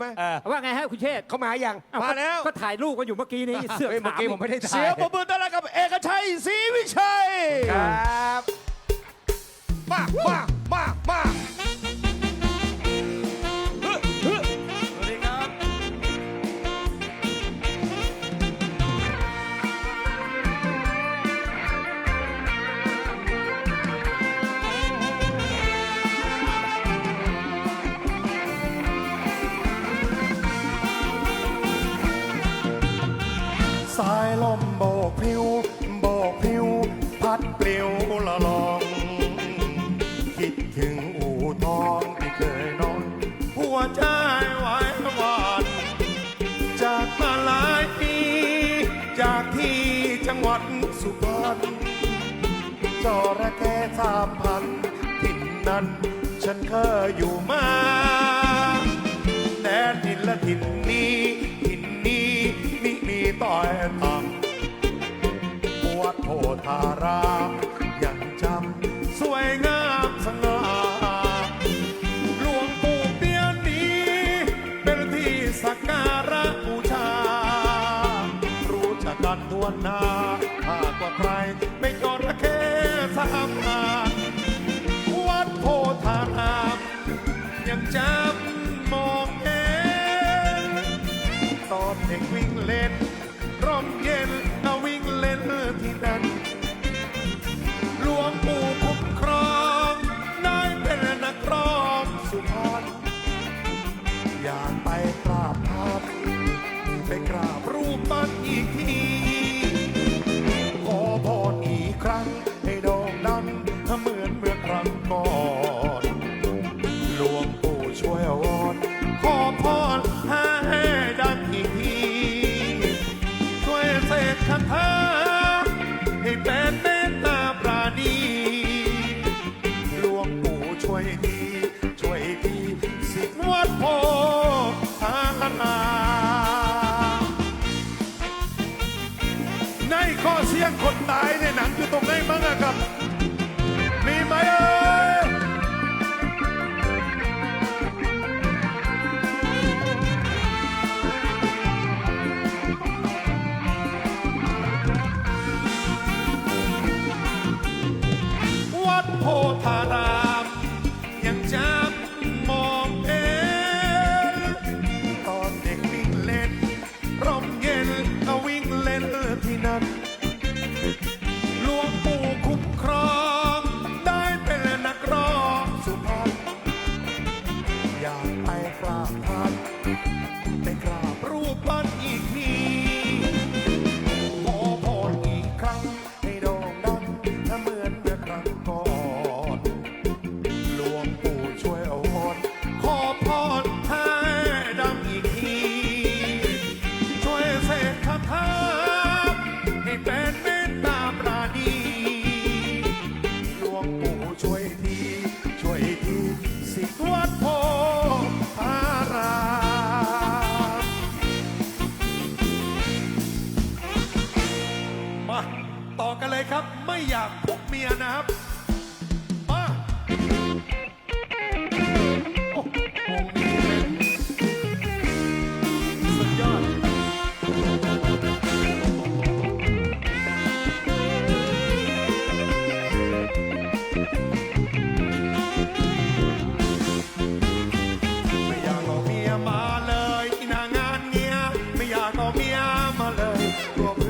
ว่าไงฮะคุณเชษเขามาอย่างมาแล้วก็ถ่ายรูปกันอยู่เมื่อกี้นี้เสือกเยเมื่อถกี้ผมไม่ได้ถ่ายเสียงรบมืตระกับเอกชัยศรีวิชัยครับ มามามามาายหวายหวานจากมาหลายปีจากที่จังหวัดสุพรรณจระแค่สามพันทิ่นนั้น ฉันเคยอยู่มาแต่ถิ่นละถิ่นนี้ถิ่นนี้มิมีต่อยต่ำปวดโพธารา วนน้าหากว่าใคร ไม่จระเข้สามหาวัดโพธารามยังจำมองเห็นตอนเด็กวิ่งเล่น ร่มเย็นเอาวิ่งเล่นที่นั่น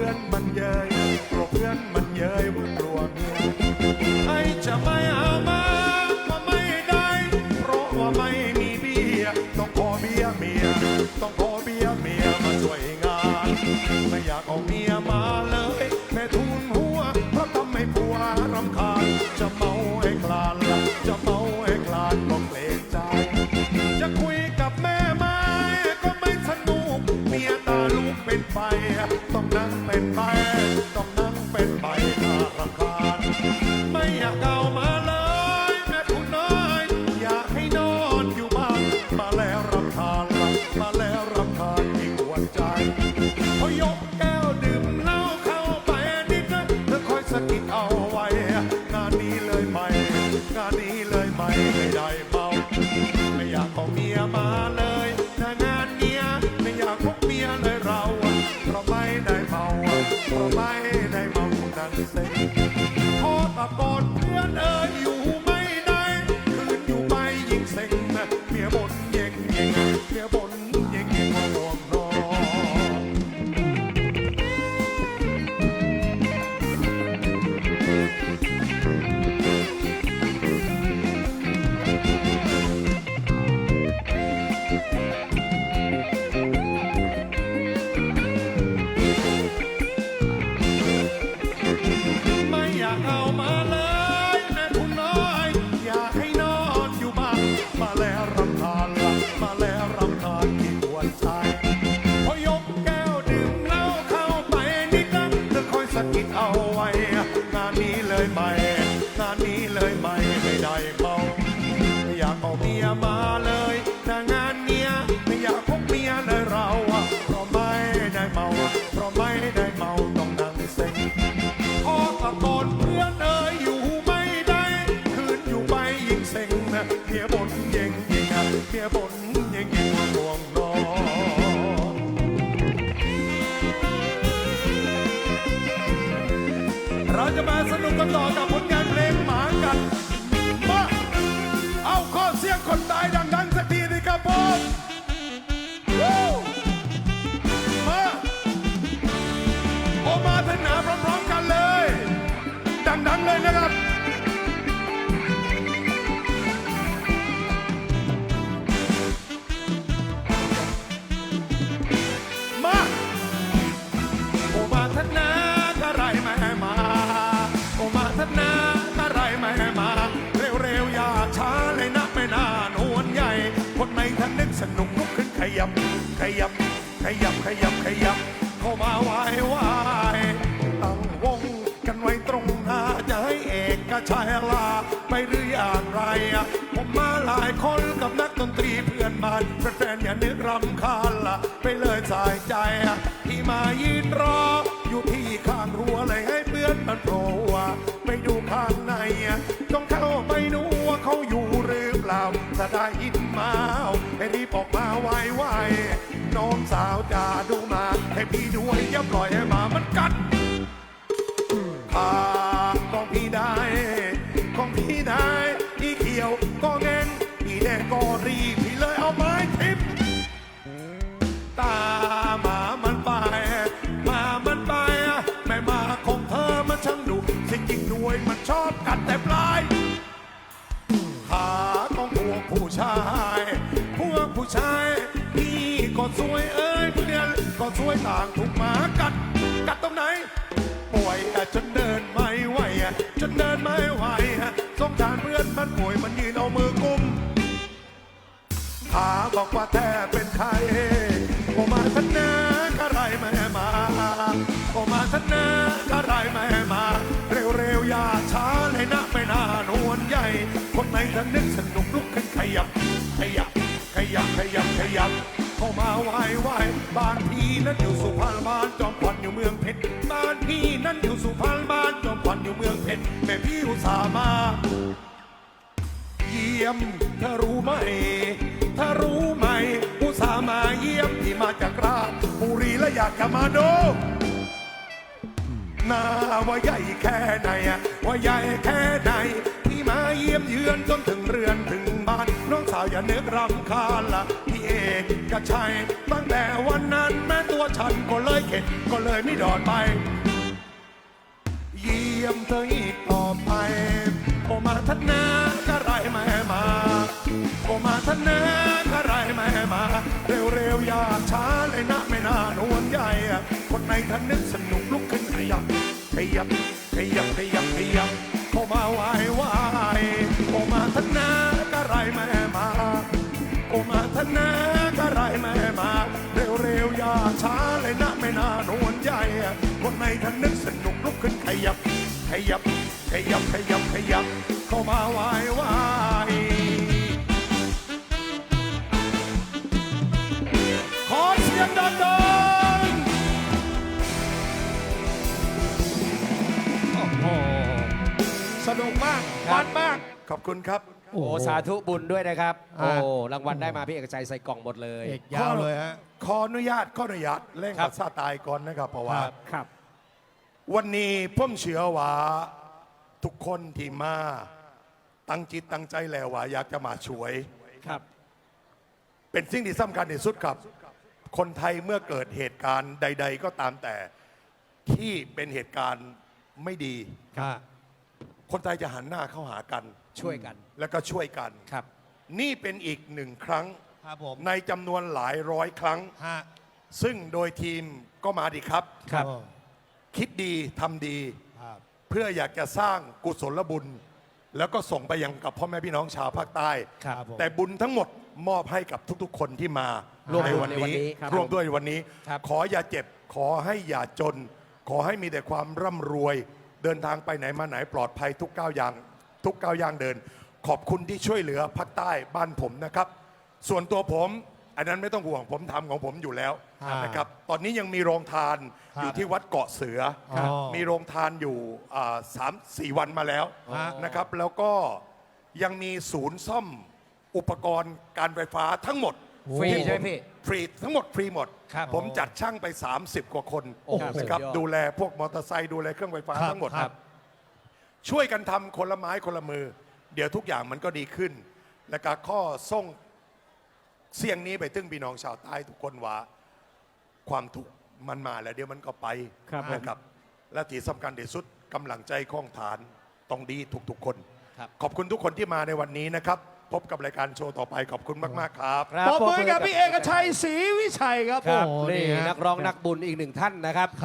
พื่อนมันเย้ยพวกเพื่อนมันเยยว่า 없지요 ย่งอะเมียบนยังยิ่งห่วงนอนเราจะมาสนุกกันต่อกับ ขยับ ขยับ ขยับ ขยับ เข้ามาไหวไหวตั้งวงกันไว้ตรงหน้าจะให้เอกกชัยลาไปหรืออย่างไร ผมมาหลายคนกับนักดนตรีเพื่อนบ้านแฟนๆอย่านึกรำคาญละไปเลยสายใจที่มายืนรอ อยู่ที่ข้างรั้วเลยให้เพื่อนมันโผล่ไปดูข้างในอ รีบออกมาไวๆน้องสาวจะดูมา ให้พี่ด้วยอย่าปล่อยให้หมามันกัดขาของพี่ได้ ของพี่ได้อีเขียวก็เงินอีแดงก็รีบพี่เลยเอาไม้ทิพตาหมามันไปหมามันไปแม่หมาของเธอมันช่างดุสิจริงด้วยมันชอบกัดแต่ปลายขาของพวกผู้ชาย พวกผู้ชาย สวยเอ้ยเพื่อนก็สวยต่างถูกหมากัด กัดตรงไหน ป่วยอะจนเดินไม่ไหวอะจนเดินไม่ไหวอะสงสารเพื่อนมันป่วยมันยืนเอามือกุมขาบอกว่าแท้เป็นใครโอมาทนากะไรแม่มาโอมาทนากะไรแม่มา เร็วๆอย่าช้าเลยนะไม่นานวลใหญ่ คนไหนทันนึกสนุกลุกขึ้นขยับ ขยับ ขยับ ขยับขยับ เข้ามาไหว้ไหว้บ้านพี่นั้นอยู่สุพรรณบ้านจอมขวัญอยู่เมืองเพชรบ้านพี่นั้นอยู่สุพรรณบ้านจอมขวัญอยู่เมืองเพชรแม่พี่อุตส่าห์มาเยี่ยมเธอรู้ไหมเธอรู้ไหมอุตส่าห์มาเยี่ยมที่มาจากราชบุรีและอยากจะมาดูนาว่าใหญ่แค่ไหนอะว่าใหญ่แค่ไหนที่มาเยี่ยมเยือนจนถึงเรือนถึงานน้องสาวอย่าเนึกรำคาญละพี่เอกก็ใช่ตั้งแต่วันนั้นแม้ตัวฉันก็เลยเข็ดก็เลยไม่ดอดไปเยี่ยมเธออีกต่อไปโอมาทันากะไรแม่มาโอมาทันากะไรแม่มา เร็วๆอย่าช้าเลยนะไม่น่านวนใหญ่คนในทันนึกสนุกลุกขึ้นขยับขยับ ยับขยับขยับขยับขยับเข้ามาไหวไหวขอเสียงดังสนุกมากมันมากๆขอบคุณครับ โอ้สาธุบุญด้วยนะครับอ่าโอ้รางวัลได้มาพี่เอกชัยใส่กล่องหมดเลย เอกยาวเลยฮะ ขออนุญาตขออนุญาตเล่นครัภาบษาตายก่อนนะครับเพราะว่า ครับครับ วันนี้ผมเชื่อว่าทุกคนที่มา ตั้งจิตตั้งใจแล้วว่าอยากจะมาช่วย ครับ เป็นสิ่งที่สำคัญที่สุดครับ คนไทยเมื่อเกิดเหตุการณ์ใด ๆ ก็ตามแต่ที่เป็นเหตุการณ์ไม่ดี ครับ คนไทยจะหันหน้าเข้าหากัน ช่วยกัน แล้วก็ช่วยกัน ครับ นี่เป็นอีกหนึ่งครั้ง ครับผมในจำนวนหลายร้อยครั้ง ฮะซึ่งโดยทีมก็มาดีครับ ครับ คิดดีทำดี ครับเพื่ออยากจะสร้างกุศลบุญ แล้วก็ส่งไปยังกับพ่อแม่พี่น้องชาวภาคใต้ ครับผม แต่บุญทั้งหมดมอบให้กับทุกๆ คนที่มาร่วมในบุญวันในวันนี้นี้ครับร่วมด้วยวันนี้ ครับ ขออย่าเจ็บขอให้อย่าจน ขอให้มีแต่ความร่ำรวย เดินทางไปไหนมาไหนปลอดภัยทุกก้าวอย่างทุกก้าวย่างเดิน ขอบคุณที่ช่วยเหลือภาคใต้บ้านผมนะครับ ส่วนตัวผม อันนั้นไม่ต้องห่วงผมทำของผมอยู่แล้วครับนะครับตอนนี้ยังมีโรงทานครับอยู่ที่วัดเกาะเสือครับมีโรงทานอยู่อ่าสามสี่วันมาแล้วฮะ นะครับแล้วก็ยังมีศูนย์ซ่อมอุปกรณ์การไฟฟ้าทั้งหมดฟรีที่ใช่ไหมพี่ฟรีทั้งหมดฟรีหมด ครับผมจัดช่างไป 30 กว่าคนโอ้โหนะครับสุดยอด ดูแลพวกมอเตอร์ไซค์ดูแลเครื่องไฟฟ้าครับทั้งหมด ครับ ช่วยกันทำคนละไม้คนละมือ เดี๋ยวทุกอย่างมันก็ดีขึ้น และก็ข้อส่ง เสียงนี้ไปถึงพี่น้องชาวใต้ทุกคนว่า ความทุกข์มันมาแล้วเดี๋ยวมันก็ไปครับนะครับ และที่สำคัญที่สุดกำลังใจข้องฐานต้องดีทุกๆคน ครับ ขอบคุณทุกคนที่มาในวันนี้นะครับ พบกับรายการโชว์ต่อไปขอบคุณมากๆครับ ครับปรบมือให้กับพี่เอกชัยศรีวิชัยครับครับโอ้โหนี่ฮะ นักร้องนักบุญอีกหนึ่งท่านนะครับ